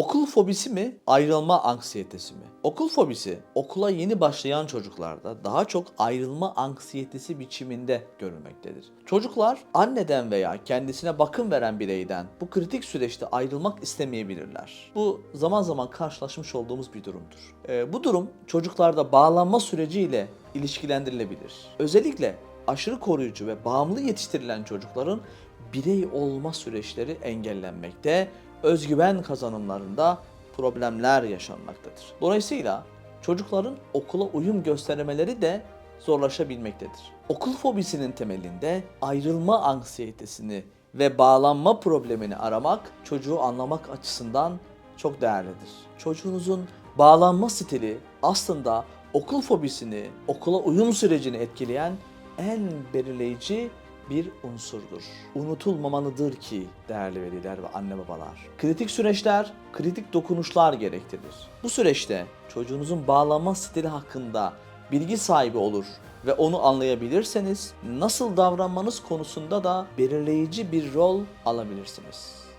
Okul fobisi mi, ayrılma anksiyetesi mi? Okul fobisi okula yeni başlayan çocuklarda daha çok ayrılma anksiyetesi biçiminde görülmektedir. Çocuklar anneden veya kendisine bakım veren bireyden bu kritik süreçte ayrılmak istemeyebilirler. Bu zaman zaman karşılaşmış olduğumuz bir durumdur. Ee, bu durum çocuklarda bağlanma süreciyle ilişkilendirilebilir. Özellikle aşırı koruyucu ve bağımlı yetiştirilen çocukların birey olma süreçleri engellenmekte, özgüven kazanımlarında problemler yaşanmaktadır. Dolayısıyla çocukların okula uyum göstermeleri de zorlaşabilmektedir. Okul fobisinin temelinde ayrılma anksiyetesini ve bağlanma problemini aramak çocuğu anlamak açısından çok değerlidir. Çocuğunuzun bağlanma stili aslında okul fobisini, okula uyum sürecini etkileyen en belirleyici bir unsurdur. Unutulmamalıdır ki değerli veliler ve anne babalar. Kritik süreçler, kritik dokunuşlar gerektirir. Bu süreçte çocuğunuzun bağlanma stili hakkında bilgi sahibi olur ve onu anlayabilirseniz nasıl davranmanız konusunda da belirleyici bir rol alabilirsiniz.